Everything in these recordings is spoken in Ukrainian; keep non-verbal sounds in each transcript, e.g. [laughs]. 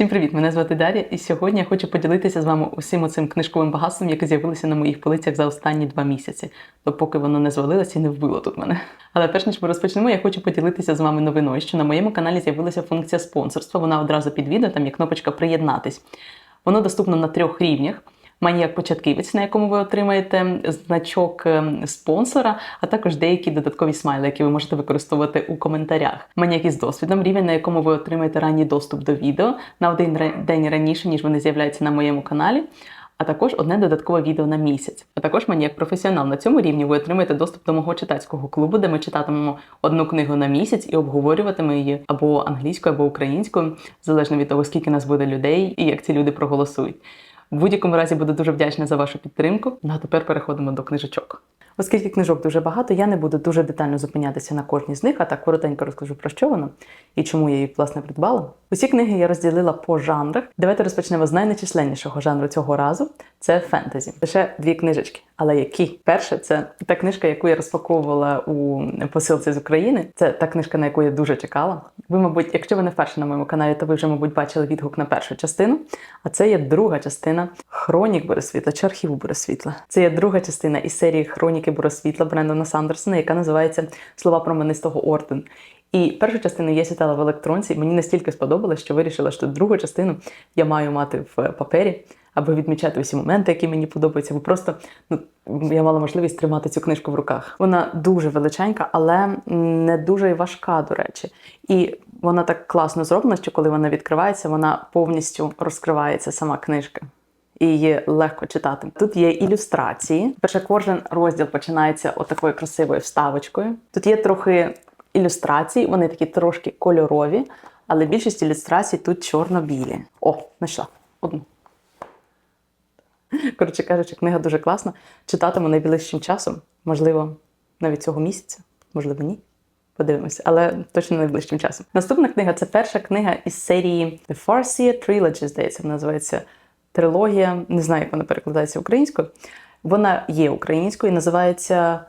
Всім привіт! Мене звати Дар'я, і сьогодні я хочу поділитися з вами усім оцим книжковим багатством, яке з'явилося на моїх полицях за останні два місяці, допоки воно не звалилося і не вбило тут мене. Але перш ніж ми розпочнемо, я хочу поділитися з вами новиною, що на моєму каналі з'явилася функція спонсорства. Вона одразу під відео, там є кнопочка Приєднатись. Воно доступно на трьох рівнях. Маніяк початківець, на якому ви отримаєте значок ем, спонсора, а також деякі додаткові смайли, які ви можете використовувати у коментарях. Маніяк із досвідом, рівень, на якому ви отримаєте ранній доступ до відео на один день раніше, ніж вони з'являються на моєму каналі. А також одне додаткове відео на місяць. А також мені як професіонал на цьому рівні ви отримаєте доступ до мого читацького клубу, де ми читатимемо одну книгу на місяць і обговорюватимемо її або англійською, або українською, залежно від того, скільки нас буде людей і як ці люди проголосують. В будь-якому разі буду дуже вдячна за вашу підтримку. Ну а тепер переходимо до книжечок. Оскільки книжок дуже багато, я не буду дуже детально зупинятися на кожній з них, а так коротенько розкажу про що воно і чому я її власне придбала. Усі книги я розділила по жанрах. Давайте розпочнемо з найнечисленнішого жанру цього разу це фентезі. Лише дві книжечки. Але які? Перше, це та книжка, яку я розпаковувала у посилці з України. Це та книжка, на яку я дуже чекала. Ви, мабуть, якщо ви не вперше на моєму каналі, то ви вже, мабуть, бачили відгук на першу частину. А це є друга частина Хронік Борисвітла чи архіву Борисвітла. Це є друга частина із серії Хроніки Борисвітла Брендона Сандерсона, яка називається Слова променистого орден. І першу частину я читала в електронці, мені настільки сподобалось, що вирішила, що другу частину я маю мати в папері, аби відмічати усі моменти, які мені подобаються. Бо просто ну, я мала можливість тримати цю книжку в руках. Вона дуже величенька, але не дуже важка, до речі. І вона так класно зроблена, що коли вона відкривається, вона повністю розкривається сама книжка. І її легко читати. Тут є ілюстрації. Перше, кожен розділ починається отакою красивою вставочкою. Тут є трохи ілюстрацій, вони такі трошки кольорові, але більшість ілюстрацій тут чорно-білі. О, знайшла одну. Коротше кажучи, книга дуже класна. Читатиму найближчим часом, можливо, навіть цього місяця, можливо, ні. Подивимося, але точно найближчим часом. Наступна книга це перша книга із серії The Farseer Trilogy, здається, називається трилогія. Не знаю, як вона перекладається українською. Вона є українською і називається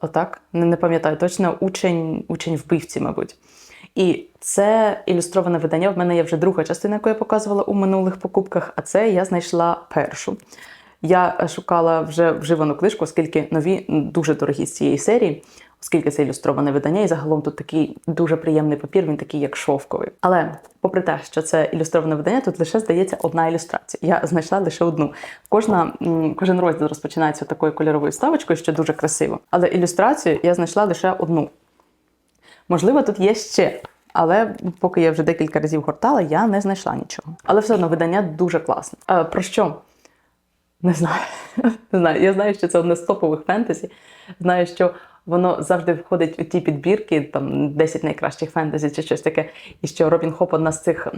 отак. Не, пам'ятаю точно учень, учень вбивці, мабуть. І це ілюстроване видання. В мене є вже друга частина, яку я показувала у минулих покупках, а це я знайшла першу. Я шукала вже вживану книжку, оскільки нові дуже дорогі з цієї серії, оскільки це ілюстроване видання, і загалом тут такий дуже приємний папір, він такий як шовковий. Але попри те, що це ілюстроване видання, тут лише здається одна ілюстрація. Я знайшла лише одну. Кожна, кожен розділ розпочинається такою кольоровою ставочкою, що дуже красиво. Але ілюстрацію я знайшла лише одну. Можливо, тут є ще. Але поки я вже декілька разів гортала, я не знайшла нічого. Але все одно видання дуже класне. А, про що? Не знаю. [laughs] Не знаю. Я знаю, що це одне з топових фентезі. Знаю, що воно завжди входить у ті підбірки, там 10 найкращих фентезі чи щось таке. І що Робін Хоп одна з цих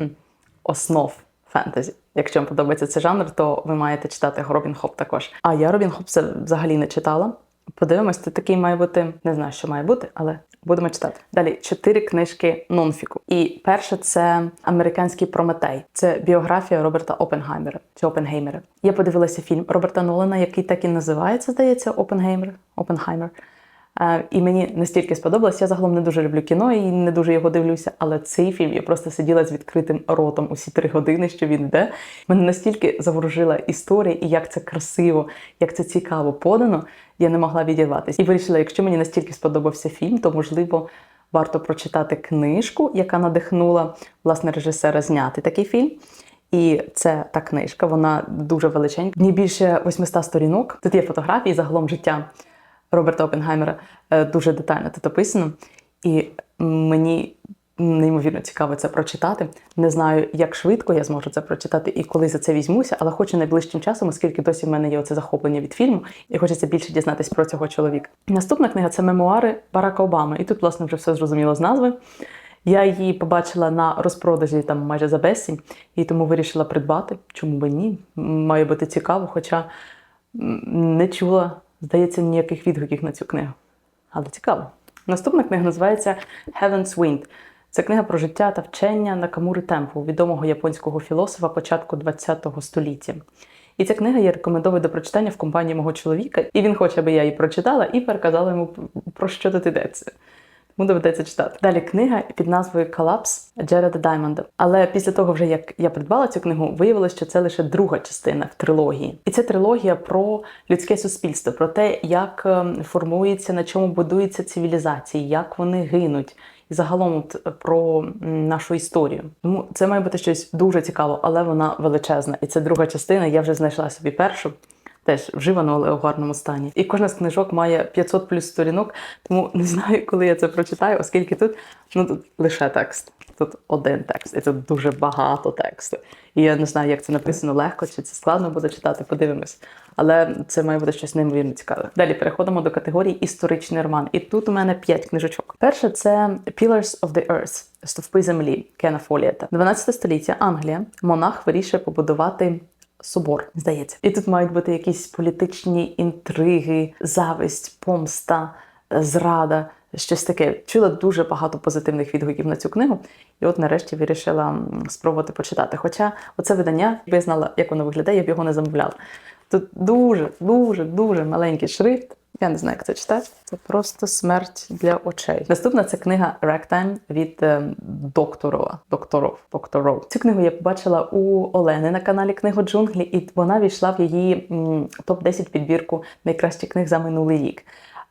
основ фентезі. Якщо вам подобається цей жанр, то ви маєте читати Робін Хоп також. А я Робін Хоп це взагалі не читала. Подивимось, це такий має бути. Не знаю, що має бути, але будемо читати. Далі чотири книжки нонфіку. І перше це американський Прометей. Це біографія Роберта Опенгеймера чи Опенгеймера. Я подивилася фільм Роберта Нолана, який так і називається, здається, Опенгеймер. Опенгеймер. І мені настільки сподобалось. Я загалом не дуже люблю кіно і не дуже його дивлюся, але цей фільм я просто сиділа з відкритим ротом усі три години, що він йде. Мене настільки заворожила історія, і як це красиво, як це цікаво подано. Я не могла відірватися. І вирішила, якщо мені настільки сподобався фільм, то можливо варто прочитати книжку, яка надихнула власне режисера зняти такий фільм. І це та книжка, вона дуже величенька. Ні більше 800 сторінок. Тут є фотографії, загалом життя Роберта Опенгеймера е, дуже детально тут описано. І мені неймовірно цікаво це прочитати. Не знаю, як швидко я зможу це прочитати і коли за це візьмуся, але хочу найближчим часом, оскільки досі в мене є оце захоплення від фільму, і хочеться більше дізнатись про цього чоловіка. Наступна книга це мемуари Барака Обами. І тут, власне, вже все зрозуміло з назви. Я її побачила на розпродажі там майже за безцінь, і тому вирішила придбати. Чому би ні? Має бути цікаво, хоча не чула, здається, ніяких відгуків на цю книгу. Але цікаво. Наступна книга називається Heaven's Wind. Це книга про життя та вчення Накамури Темпу, відомого японського філософа початку ХХ століття. І ця книга я рекомендую до прочитання в компанії мого чоловіка, і він хоче, аби я її прочитала і переказала йому про що тут йдеться. Тому доведеться читати. Далі книга під назвою Колапс Джереда Даймонда. Але після того, вже як я придбала цю книгу, виявилося, що це лише друга частина в трилогії. І це трилогія про людське суспільство, про те, як ем, формується, на чому будується цивілізації, як вони гинуть. І загалом от, про нашу історію. Тому це має бути щось дуже цікаво, але вона величезна. І це друга частина. Я вже знайшла собі першу. Теж вживано, але у гарному стані. І кожна з книжок має 500 плюс сторінок, тому не знаю, коли я це прочитаю, оскільки тут ну тут лише текст. Тут один текст, і тут дуже багато тексту. І я не знаю, як це написано легко, чи це складно буде читати, подивимось. Але це має бути щось неймовірно цікаве. Далі переходимо до категорії історичний роман. І тут у мене п'ять книжечок. Перше це Pillars of the Earth стовпи землі Кена Фолієта. 12 століття Англія. Монах вирішує побудувати собор, здається. І тут мають бути якісь політичні інтриги, зависть, помста, зрада. Щось таке чула дуже багато позитивних відгуків на цю книгу, і от нарешті вирішила спробувати почитати. Хоча оце видання, я знала, як воно виглядає, я б його не замовляла. Тут дуже, дуже, дуже маленький шрифт. Я не знаю, як це читати. Це просто смерть для очей. Наступна це книга Ragtime від е, докторова. Докторов. Докторов. Цю книгу я побачила у Олени на каналі Книго Джунглі, і вона війшла в її топ-10 підбірку найкращих книг за минулий рік.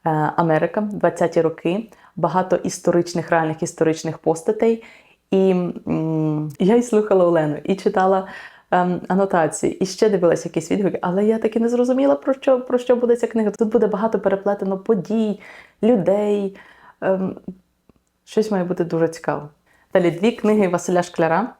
Е, Америка, 20-ті роки, багато історичних, реальних історичних постатей. І м, я і слухала Олену, і читала ем, анотації, і ще дивилася якісь відгуки, але я таки не зрозуміла, про що, про що буде ця книга. Тут буде багато переплетено подій, людей. Ем, щось має бути дуже цікаво. Далі дві книги Василя Шкляра.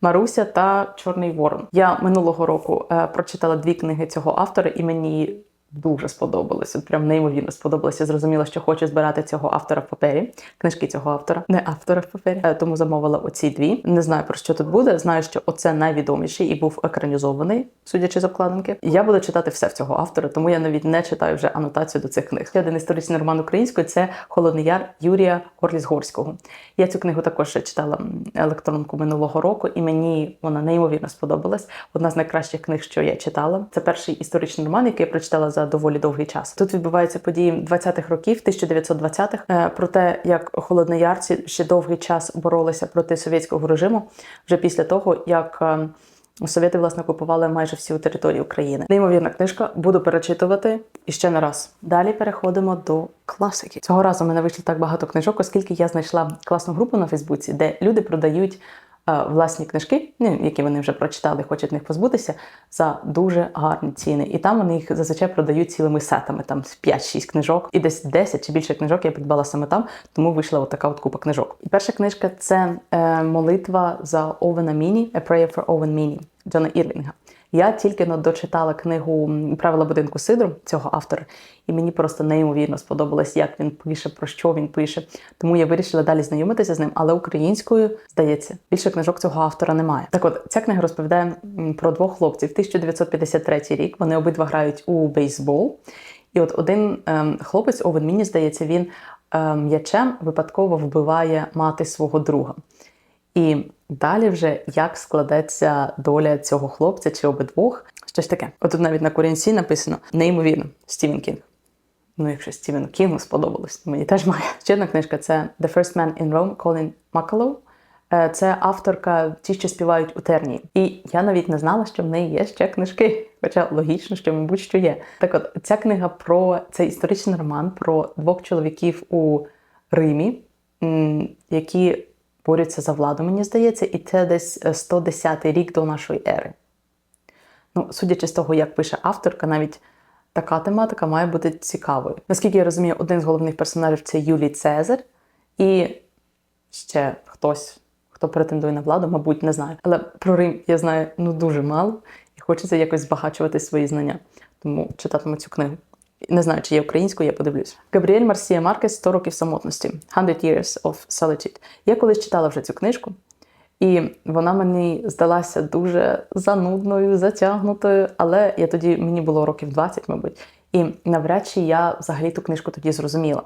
Маруся та Чорний Ворон. Я минулого року е, прочитала дві книги цього автора, і мені дуже сподобалось. От прям неймовірно сподобалося. Зрозуміла, що хочу збирати цього автора в папері, книжки цього автора, не автора в папері. Е, Тому замовила оці дві. Не знаю про що тут буде. Знаю, що оце найвідоміший і був екранізований, судячи з обкладинки. Я буду читати все в цього автора, тому я навіть не читаю вже анотацію до цих книг. Ще один історичний роман українською це Холодний Яр Юрія Орлізгорського. Я цю книгу також читала електронку минулого року, і мені вона неймовірно сподобалась. Одна з найкращих книг, що я читала. Це перший історичний роман, який я прочитала за доволі довгий час. Тут відбуваються події 20-х років, 1920-х, е, про те, як холодноярці ще довгий час боролися проти совєтського режиму, вже після того, як е, Совєти власне окупували майже всю територію України. Неймовірна книжка, буду перечитувати і ще не раз. Далі переходимо до класики. Цього разу в мене вийшло так багато книжок, оскільки я знайшла класну групу на Фейсбуці, де люди продають власні книжки, ну, які вони вже прочитали, хочуть них позбутися, за дуже гарні ціни. І там вони їх зазвичай продають цілими сетами, там 5-6 книжок, і десь 10 чи більше книжок я придбала саме там, тому вийшла от така от купа книжок. І перша книжка це е, молитва за Овена Міні, A Prayer for Owen Міні Джона Ірвінга. Я тільки но дочитала книгу Правила будинку Сидру цього автора, і мені просто неймовірно сподобалось, як він пише, про що він пише. Тому я вирішила далі знайомитися з ним, але українською, здається, більше книжок цього автора немає. Так от, ця книга розповідає про двох хлопців. 1953 рік вони обидва грають у бейсбол. І от один ем, хлопець, Овен Міні, здається, він ем, м'ячем випадково вбиває мати свого друга. І далі вже як складеться доля цього хлопця чи обидвох. Щось таке. От тут навіть на корінці написано неймовірно Стівен Кінг. Ну, якщо Стівену Кінгу сподобалось, мені теж має. Ще одна книжка це The First Man in Rome Colin McCullough. Е, Це авторка ті, що співають у тернії. І я навіть не знала, що в неї є ще книжки. Хоча логічно, що, мабуть, що є. Так от, ця книга про це історичний роман про двох чоловіків у Римі, які борються за владу, мені здається, і це десь е, 110 рік до нашої ери. Ну, судячи з того, як пише авторка, навіть така тематика має бути цікавою. Наскільки я розумію, один з головних персонажів це Юлій Цезар, і ще хтось, хто претендує на владу, мабуть, не знаю. Але про Рим я знаю ну дуже мало, і хочеться якось збагачувати свої знання. Тому читатиму цю книгу. Не знаю, чи є українською, я подивлюсь. Габріель Марсія Маркес «100 років самотності. 100 Years of Solitude. Я колись читала вже цю книжку, і вона мені здалася дуже занудною, затягнутою, але я тоді мені було років 20, мабуть, і навряд чи я взагалі ту книжку тоді зрозуміла.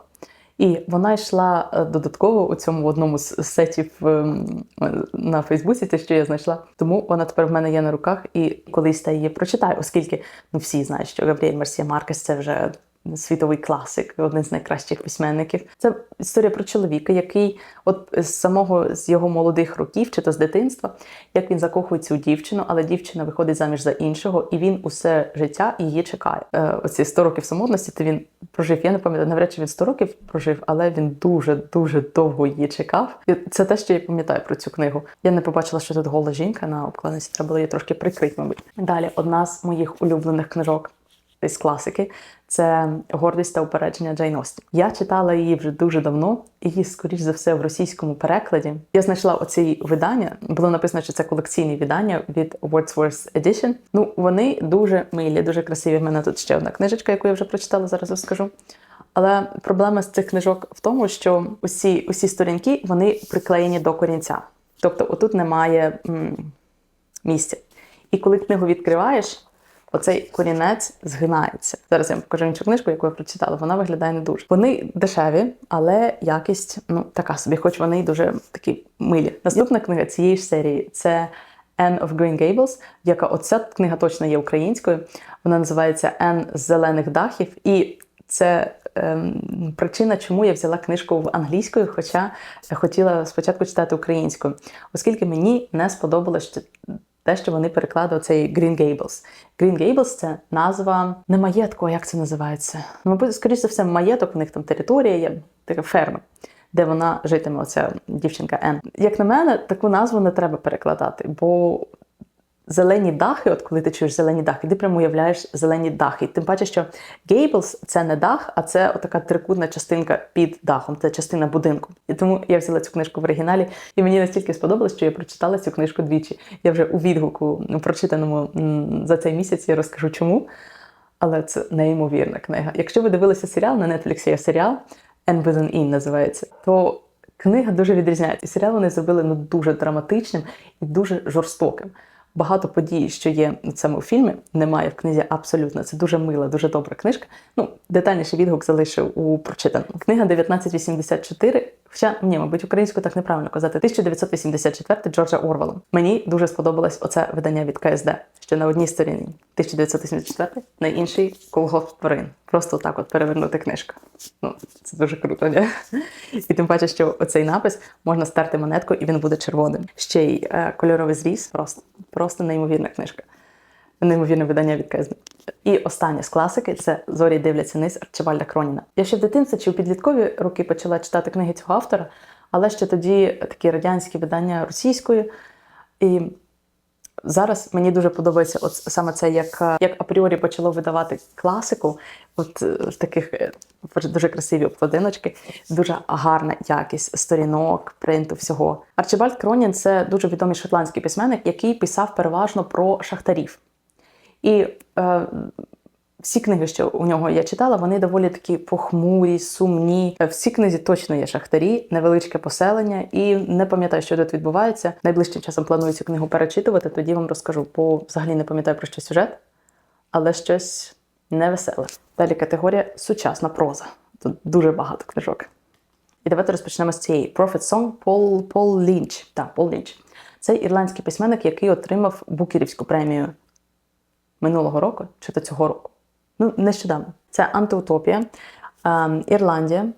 І вона йшла е, додатково у цьому одному з сетів ем, е, на Фейсбуці, те, що я знайшла. Тому вона тепер в мене є на руках, і колись та її прочитаю, оскільки ну всі знають, що Габріель Марсія Маркес це вже світовий класик, один з найкращих письменників. Це історія про чоловіка, який, от з самого з його молодих років, чи то з дитинства, як він закохується у дівчину, але дівчина виходить заміж за іншого, і він усе життя її чекає. Е, оці 100 років самотності, то він прожив. Я не пам'ятаю, навряд чи він 100 років прожив, але він дуже дуже довго її чекав. І це те, що я пам'ятаю про цю книгу. Я не побачила, що тут гола жінка на обкладинці. Треба було її трошки прикрити, мабуть. Далі одна з моїх улюблених книжок з класики. Це гордість та упередження Джейн Остін. Я читала її вже дуже давно, і скоріш за все, в російському перекладі. Я знайшла оці видання. Було написано, що це колекційні видання від Wordsworth Edition. Ну, вони дуже милі, дуже красиві. В мене тут ще одна книжечка, яку я вже прочитала, зараз розкажу. Але проблема з цих книжок в тому, що усі, усі сторінки вони приклеєні до корінця. Тобто, отут немає м, місця. І коли книгу відкриваєш, оцей корінець згинається. Зараз я вам покажу іншу книжку, яку я прочитала. Вона виглядає не дуже. Вони дешеві, але якість ну така собі, хоч вони й дуже такі милі. Наступна книга цієї ж серії це Anne of Green Gables, яка оця книга точно є українською. Вона називається Anne з зелених дахів, і це ем, причина, чому я взяла книжку в англійською, хоча хотіла спочатку читати українською, оскільки мені не сподобалось те, що вони перекладали цей Green Gables. Green Gables – це назва не маєтку, а як це називається? Ну, мабуть, скоріш за все, маєток, у них там територія є, така ферма, де вона житиме, оця дівчинка Ен. Як на мене, таку назву не треба перекладати, бо зелені дахи, от коли ти чуєш зелені дахи, ти прямо уявляєш зелені дахи. Тим паче, що Gables – це не дах, а це така трикутна частинка під дахом, це частина будинку. І тому я взяла цю книжку в оригіналі, і мені настільки сподобалось, що я прочитала цю книжку двічі. Я вже у відгуку прочитаному за цей місяць я розкажу чому. Але це неймовірна книга. Якщо ви дивилися серіал на Netflix є серіал «And with In» називається, то книга дуже відрізняється. І серіал вони зробили ну, дуже драматичним і дуже жорстоким. Багато подій, що є саме у фільмі, немає в книзі абсолютно. Це дуже мила, дуже добра книжка. Ну, детальніший відгук залишив у прочитаному. Книга 1984. Хоча ні, мабуть, українською так неправильно казати. 1984 Джорджа Орвелла. Мені дуже сподобалось оце видання від КСД. Ще на одній сторіні 1984, на іншій колгосп тварин. Просто так от перевернути книжку. Ну, це дуже круто, не? І тим паче, що оцей напис можна стерти монеткою, і він буде червоним. Ще й е, кольоровий зріз. Просто, просто неймовірна книжка. Неймовірне видання від КСД. І останнє з класики це Зорі дивляться низ Арчибальда Кроніна. Я ще в дитинстві чи у підліткові роки почала читати книги цього автора, але ще тоді такі радянські видання російською. І зараз мені дуже подобається от саме це, як, як апріорі почало видавати класику, от е, в таких е, дуже красиві обкладиночки, дуже гарна якість сторінок, принту, всього. Арчибальд Кронін це дуже відомий шотландський письменник, який писав переважно про шахтарів. І е, всі книги, що у нього я читала, вони доволі такі похмурі, сумні. В цій книзі точно є шахтарі, невеличке поселення, і не пам'ятаю, що тут відбувається. Найближчим часом планую цю книгу перечитувати, тоді вам розкажу, бо взагалі не пам'ятаю про що сюжет, але щось невеселе. Далі категорія сучасна проза. Тут дуже багато книжок. І давайте розпочнемо з цієї Prophet Song Пол, Пол Лінч. Так, Пол Лінч. Це ірландський письменник, який отримав Букерівську премію минулого року чи то цього року. Ну, нещодавно. Це антиутопія. Ем, Ірландія.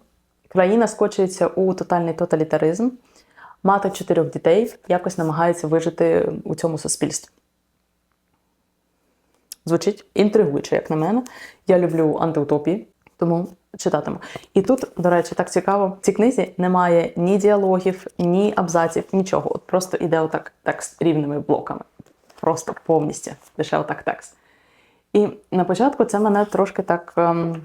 Країна скочується у тотальний тоталітаризм. Мати чотирьох дітей якось намагається вижити у цьому суспільстві. Звучить інтригуюче, як на мене. Я люблю антиутопії, тому читатиму. І тут, до речі, так цікаво, в цій книзі немає ні діалогів, ні абзаців, нічого. От просто іде отак текст рівними блоками. Просто повністю лише отак текст. І на початку це мене трошки так ем,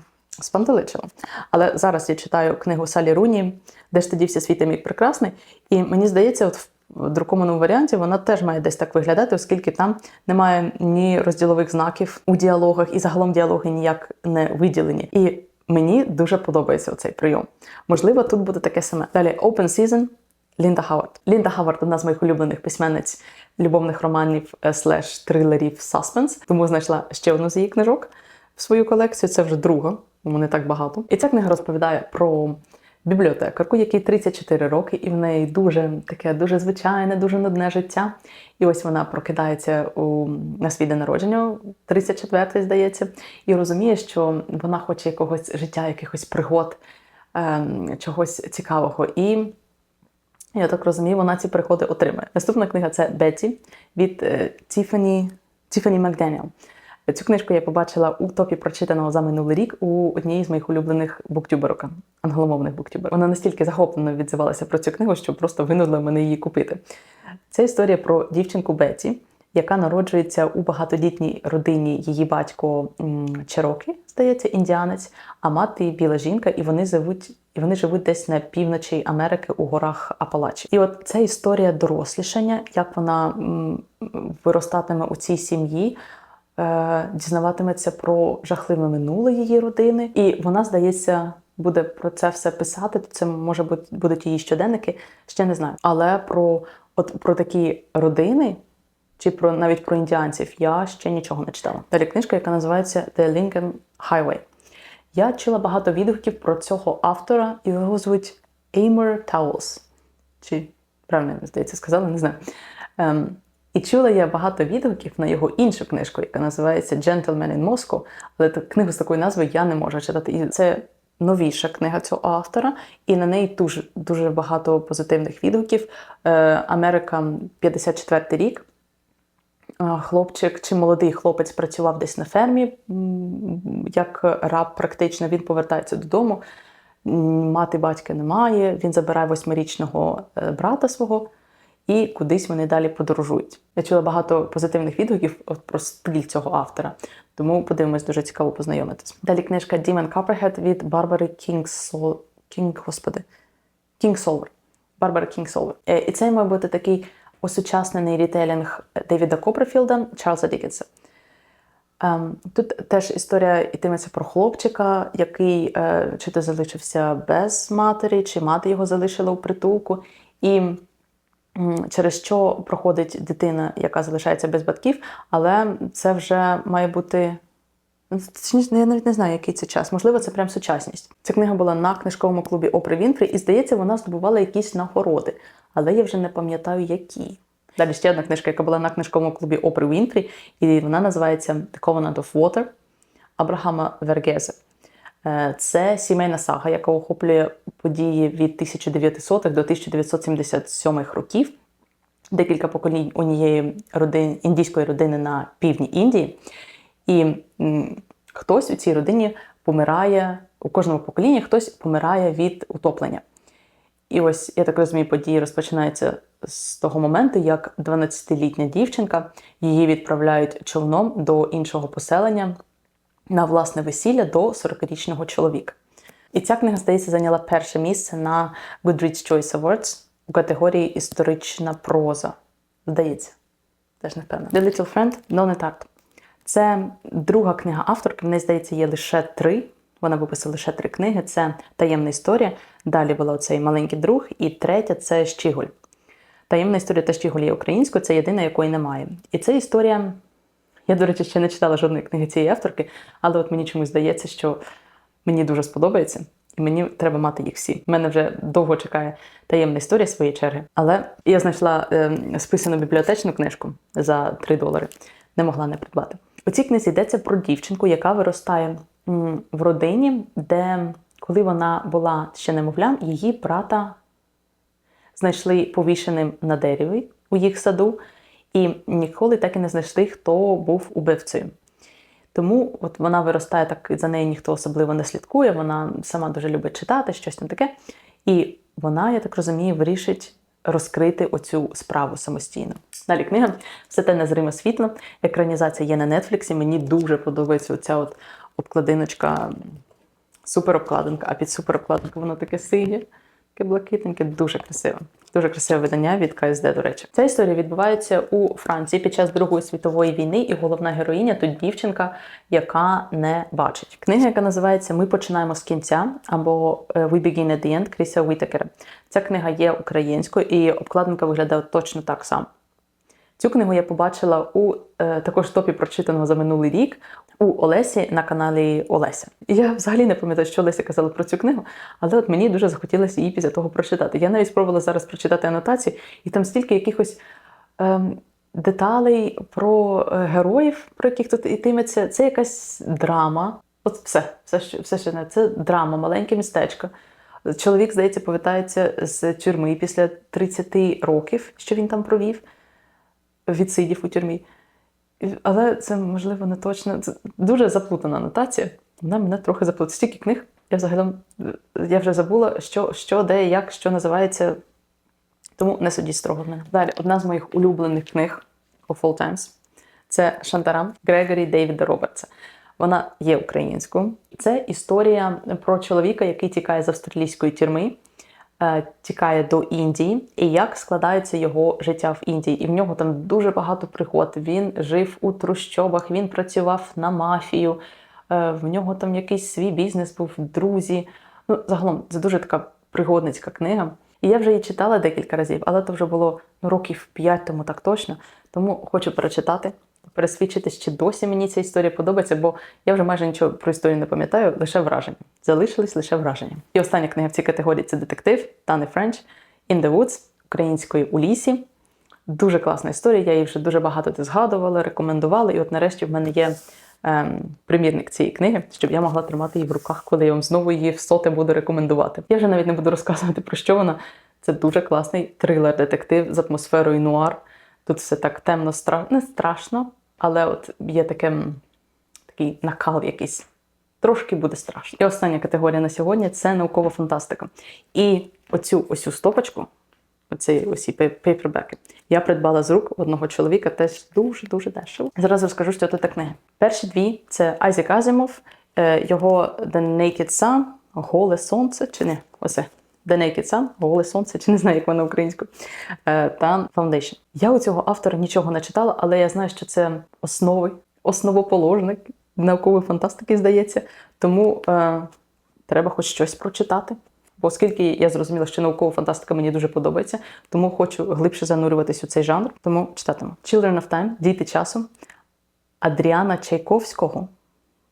спантеличило. Але зараз я читаю книгу Салі Руні, де ж тоді всі світи мій прекрасний. І мені здається, от в друкованому варіанті вона теж має десь так виглядати, оскільки там немає ні розділових знаків у діалогах, і загалом діалоги ніяк не виділені. І мені дуже подобається цей прийом. Можливо, тут буде таке саме. Далі Open Season. Лінда Хавард. Лінда Хавард одна з моїх улюблених письменниць любовних романів е, слеш трилерів Саспенс. Тому знайшла ще одну з її книжок в свою колекцію. Це вже друга, тому не так багато. І ця книга розповідає про бібліотекарку, якій 34 роки, і в неї дуже таке дуже звичайне, дуже нудне життя. І ось вона прокидається у, на свій день народження, 34-й, здається, і розуміє, що вона хоче якогось життя, якихось пригод, ем, чогось цікавого. І я так розумію, вона ці приходи отримає. Наступна книга це Бетті від е, Тіфані, Тіфані Макденіел. Цю книжку я побачила у топі прочитаного за минулий рік у одній з моїх улюблених буктюберок, англомовних буктюберок. Вона настільки захоплено відзивалася про цю книгу, що просто винудила мене її купити. Це історія про дівчинку Беті, яка народжується у багатодітній родині. Її батько Черокі, здається, індіанець, а мати біла жінка, і вони живуть. І вони живуть десь на півночі Америки у горах Апалачі. І от це історія дорослішання, як вона виростатиме у цій сім'ї, е, дізнаватиметься про жахливе минуле її родини, і вона, здається, буде про це все писати. Це може бути будуть її щоденники, ще не знаю. Але про от про такі родини. Чи про навіть про індіанців я ще нічого не читала. Далі книжка, яка називається The Lincoln Highway. Я чула багато відгуків про цього автора, і його звуть Еймер Тауэлс. Чи правильно здається, сказала, не знаю. Ем, і чула я багато відгуків на його іншу книжку, яка називається Gentleman in Moscow, але книгу з такою назвою я не можу читати. І це новіша книга цього автора, і на неї дуже дуже багато позитивних відгуків. Е, Америка 54 рік. Е, Хлопчик чи молодий хлопець працював десь на фермі, як раб, практично він повертається додому. Мати батька немає. Він забирає восьмирічного е, брата свого, і кудись вони далі подорожують. Я чула багато позитивних відгуків про стиль цього автора, тому подивимось, дуже цікаво познайомитись. Далі книжка Demon Copperhead від Барбари Кінгсол... Кінг, господи, Кінгсолвер. Барбара Кінгсолвер. Е, І це має бути такий осучаснений рітейлінг Девіда Копперфілда, Чарльза Дікенса. Ем, Тут теж історія йтиметься про хлопчика, який е, чи то залишився без матері, чи мати його залишила у притулку. І через що проходить дитина, яка залишається без батьків, але це вже має бути. Точніше, Я навіть не знаю, який це час. Можливо, це прям сучасність. Ця книга була на книжковому клубі Опри Вінфрі, і здається, вона здобувала якісь нагороди, але я вже не пам'ятаю, які. Далі ще одна книжка, яка була на книжковому клубі Опри Вінфрі, і вона називається The Covenant of Water Абрахама Вергезе. Це сімейна сага, яка охоплює події від 1900-х до 1977 років. Декілька поколінь однієї родини, індійської родини на півдні Індії. І хтось у цій родині помирає, у кожному поколінні хтось помирає від утоплення. І ось, я так розумію, події розпочинаються з того моменту, як 12-літня дівчинка її відправляють човном до іншого поселення на власне весілля до 40-річного чоловіка. І ця книга, здається, зайняла перше місце на Goodreads Choice Awards у категорії історична проза. Здається, теж не впевнена. The Little Friend Нона Тарт. Це друга книга авторки. Неї, здається, є лише три. Вона виписала лише три книги. Це таємна історія. Далі була оцей маленький друг, і третя це Щіголь. Таємна історія та Щіголь є українською, це єдина, якої немає. І це історія. Я, до речі, ще не читала жодної книги цієї авторки, але от мені чомусь здається, що мені дуже сподобається, і мені треба мати їх всі. У мене вже довго чекає таємна історія своєї черги. Але я знайшла е, списану бібліотечну книжку за 3 долари. Не могла не придбати. У цій книзі йдеться про дівчинку, яка виростає в родині, де коли вона була ще немовлям, її брата знайшли повішеним на дереві у їх саду, і ніколи так і не знайшли, хто був убивцею. Тому от вона виростає так, за нею ніхто особливо не слідкує, вона сама дуже любить читати, щось там таке. І вона, я так розумію, вирішить розкрити оцю справу самостійно. Далі книга Все те незриме світло. Екранізація є на Нетфліксі. Мені дуже подобається оця от обкладиночка, суперобкладинка, а під суперобкладинкою воно таке синє, таке блакитненьке, дуже красиве. Дуже красиве видання від КСД, до речі. Ця історія відбувається у Франції під час Другої світової війни, і головна героїня тут дівчинка, яка не бачить. Книга, яка називається Ми починаємо з кінця або е, We Begin at the End Кріса Уітекера. Ця книга є українською, і обкладинка виглядає точно так само. Цю книгу я побачила у е, також топі прочитаного за минулий рік у Олесі на каналі Олеся. І Я взагалі не пам'ятаю, що Олеся казала про цю книгу, але от мені дуже захотілося її після того прочитати. Я навіть спробувала зараз прочитати анотації, і там стільки якихось ем, деталей про е, героїв, про яких тут йтиметься. Це якась драма. От все, все, що все, що знаю. це драма, маленьке містечко. Чоловік, здається, повертається з тюрми після 30 років, що він там провів, відсидів у тюрмі. Але це можливо не точно. Це дуже заплутана анотація. Вона мене трохи заплутала. Стільки книг. Я взагалі я вже забула, що, що, де, як, що називається. Тому не судіть строго в мене. Далі, одна з моїх улюблених книг of all times це Шантарам Грегорі Дейвіда Робертса. Вона є українською. Це історія про чоловіка, який тікає з австралійської тюрми, тікає до Індії, і як складається його життя в Індії. І в нього там дуже багато пригод. Він жив у трущобах, він працював на мафію, е, в нього там якийсь свій бізнес був, друзі. Ну, загалом, це дуже така пригодницька книга. І я вже її читала декілька разів, але це вже було ну, років 5 тому так точно. Тому хочу перечитати, пересвідчитись, чи досі мені ця історія подобається, бо я вже майже нічого про історію не пам'ятаю, лише враження. Залишились лише враження. І остання книга в цій категорії це детектив Тани Френч «In the Woods» української у лісі. Дуже класна історія. Я її вже дуже багато де згадувала, рекомендувала. І от нарешті в мене є ем, примірник цієї книги, щоб я могла тримати її в руках, коли я вам знову її в соте буду рекомендувати. Я вже навіть не буду розказувати про що вона. Це дуже класний трилер-детектив з атмосферою нуар. Тут все так темно, стра... не страшно, але от є таке, такий накал якийсь. Трошки буде страшно. І остання категорія на сьогодні це наукова фантастика. І оцю ось цю стопочку, оці усі пейпербеки, я придбала з рук одного чоловіка теж дуже-дуже дешево. Зараз розкажу, що це за книги. Перші дві це Айзек Азімов, е, його The Naked Sun, Голе Сонце, чи не? Оце. The Naked Sun, Голе Сонце, чи не знаю, як воно українською, е, та Foundation. Я у цього автора нічого не читала, але я знаю, що це основи, основоположник наукової фантастики, здається. Тому е, треба хоч щось прочитати. Оскільки я зрозуміла, що наукова фантастика мені дуже подобається, тому хочу глибше занурюватись у цей жанр, тому читатиму. Children of Time, Діти часу, Адріана Чайковського.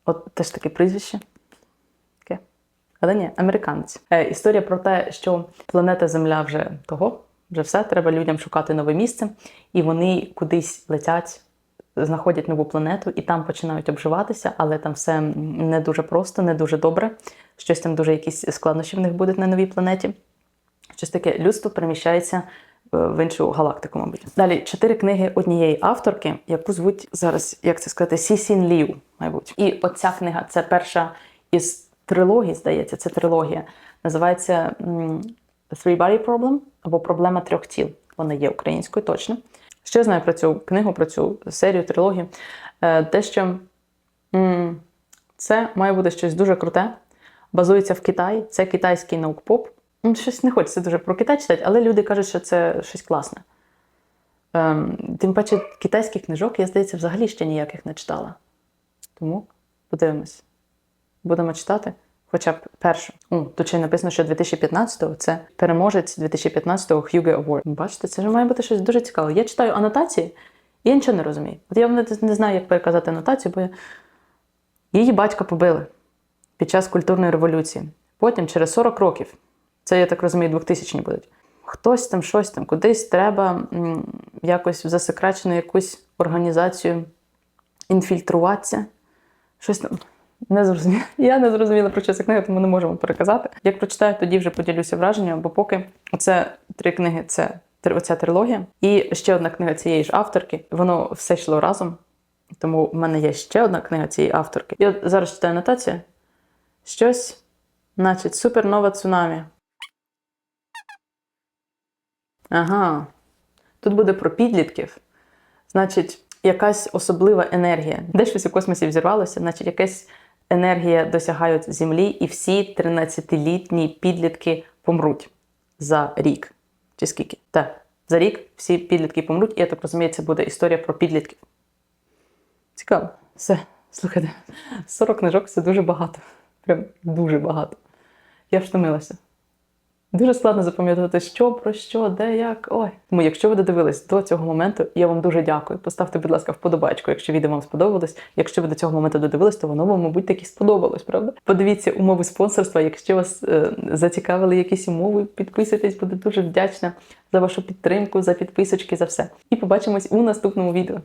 От теж таке прізвище. Але ні, американець. Е, історія про те, що планета Земля вже того, вже все, треба людям шукати нове місце, і вони кудись летять, знаходять нову планету і там починають обживатися, але там все не дуже просто, не дуже добре. Щось там дуже якісь складнощі в них будуть на новій планеті. Щось таке людство переміщається е, в іншу галактику, мабуть. Далі чотири книги однієї авторки, яку звуть зараз, як це сказати, Сісін Ліу, мабуть. І оця книга це перша із трилогій, здається, це трилогія. Називається Three Body Problem або Проблема трьох тіл. Вона є українською точно. Що я знаю про цю книгу, про цю серію, трилогію? Е, Те, що це має бути щось дуже круте, базується в Китаї, це китайський наукпоп. Щось не хочеться дуже про Китай читати, але люди кажуть, що це щось класне. Ем, тим паче, китайських книжок, я здається, взагалі ще ніяких не читала. Тому подивимось. Будемо читати хоча б першу. О, тут ще написано, що 2015-го це переможець 2015-го Hugo Award. Бачите, це ж має бути щось дуже цікаве. Я читаю анотації, і я нічого не розумію. От я не, знаю, як переказати анотацію, бо я... її батька побили під час культурної революції. Потім, через 40 років, це, я так розумію, 2000 будуть. Хтось там, щось там, кудись треба якось в засекречену якусь організацію інфільтруватися. Щось там. Не зрозуміла. Я не зрозуміла про ця книга, тому не можемо переказати. Як прочитаю, тоді вже поділюся враженням, бо поки оце три книги це оця трилогія. І ще одна книга цієї ж авторки. Воно все йшло разом. Тому в мене є ще одна книга цієї авторки. От зараз читаю анотацію. Щось, значить, супернова цунамі. Ага. Тут буде про підлітків. Значить, якась особлива енергія. Де щось у космосі взірвалося, значить, якась енергія досягають Землі, і всі 13-літні підлітки помруть за рік. Чи скільки? Так, за рік всі підлітки помруть, і я так розумію, це буде історія про підлітків. Цікаво. Все, слухайте, 40 книжок це дуже багато. Прям дуже багато. Я втомилася. Дуже складно запам'ятати, що про що, де, як. Ой. Тому, якщо ви додивились до цього моменту, я вам дуже дякую. Поставте, будь ласка, вподобайку, якщо відео вам сподобалось. Якщо ви до цього моменту додивились, то воно вам, мабуть, таки сподобалось, правда? Подивіться умови спонсорства. Якщо вас е, зацікавили якісь умови, підписуйтесь, буду дуже вдячна за вашу підтримку, за підписочки, за все. І побачимось у наступному відео.